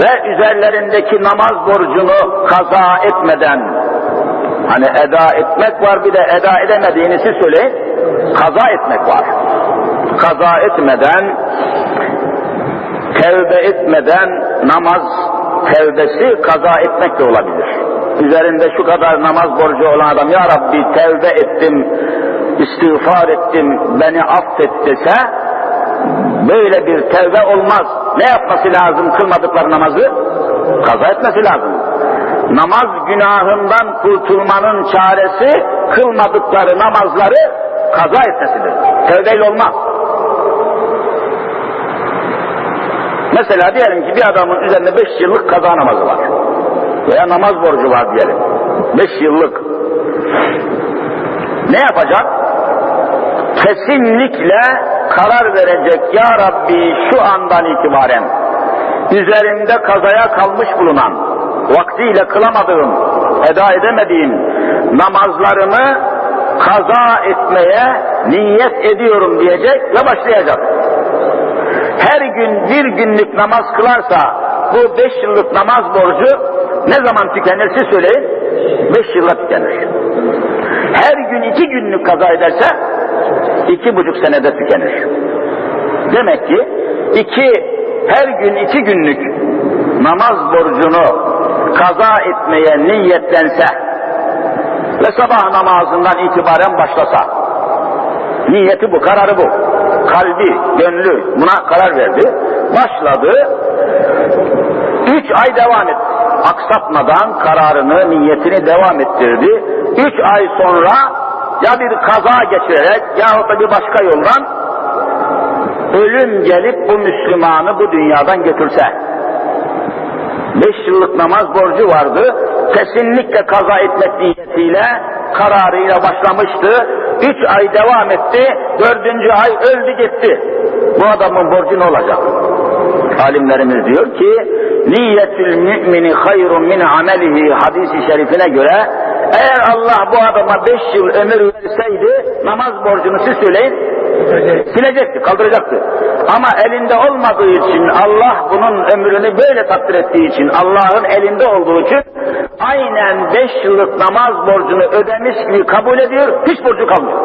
ve üzerlerindeki namaz borcunu kaza etmeden hani eda etmek var bir de eda edemediğini siz söyleyin kaza etmek var. Kaza etmeden tevbe etmeden namaz tevbesi kaza etmek de olabilir. Üzerinde şu kadar namaz borcu olan adam ya Rabbi tevbe ettim, istiğfar ettim, beni affet dese böyle bir tevbe olmaz. Ne yapması lazım kılmadıkları namazı? Kaza etmesi lazım. Namaz günahından kurtulmanın çaresi kılmadıkları namazları kaza etmesidir. Tevbeyle olmaz. Mesela diyelim ki bir adamın üzerinde beş yıllık kaza namazı var. Veya namaz borcu var diyelim. Beş yıllık. Ne yapacak? Kesinlikle karar verecek ya Rabbi şu andan itibaren üzerimde kazaya kalmış bulunan vaktiyle kılamadığım, eda edemediğim namazlarımı kaza etmeye niyet ediyorum diyecek ve başlayacak. Her gün bir günlük namaz kılarsa bu beş yıllık namaz borcu ne zaman tükenir söyleyin? Beş yılla tükenir. Her gün iki günlük kaza ederse iki buçuk senede tükenir. Demek ki iki, her gün iki günlük namaz borcunu kaza etmeye niyetlense ve sabah namazından itibaren başlasa, niyeti bu, kararı bu. Kalbi, gönlü buna karar verdi. Başladı, üç ay devam etti. Aksatmadan kararını, niyetini devam ettirdi. Üç ay sonra ya bir kaza geçirerek yahut da bir başka yoldan ölüm gelip bu Müslümanı bu dünyadan götürse, beş yıllık namaz borcu vardı, kesinlikle kaza etmek niyetiyle, kararıyla başlamıştı, üç ay devam etti, dördüncü ay öldü gitti. Bu adamın borcu ne olacak? Alimlerimiz diyor ki, niyetül mümini hayrun min amelihi. Hadisi şerifine göre, eğer Allah bu adama beş yıl ömür verseydi, namaz borcunu siz söyleyin, silecekti, kaldıracaktı. Ama elinde olmadığı için, Allah bunun ömrünü böyle takdir ettiği için, Allah'ın elinde olduğu için, aynen beş yıllık namaz borcunu ödemiş gibi kabul ediyor, hiç borcu kalmıyor.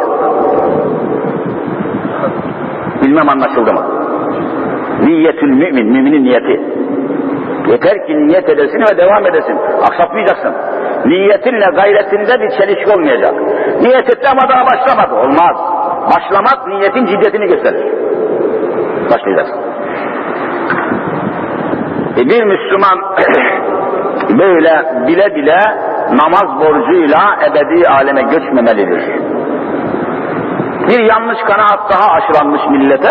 Bilmem anlaşıldı mı? Niyetül mümin, müminin niyeti. Yeter ki niyet edesin ve devam edesin. Aksatmayacaksın. Niyetinle gayretinde bir çelişki olmayacak. Niyet etti ama daha başlamadı. Olmaz. Başlamak niyetin ciddiyetini gösterir. Başlayacaksın. E bir Müslüman böyle bile bile namaz borcuyla ebedi aleme göçmemelidir. Bir yanlış kanaat daha aşılanmış millete.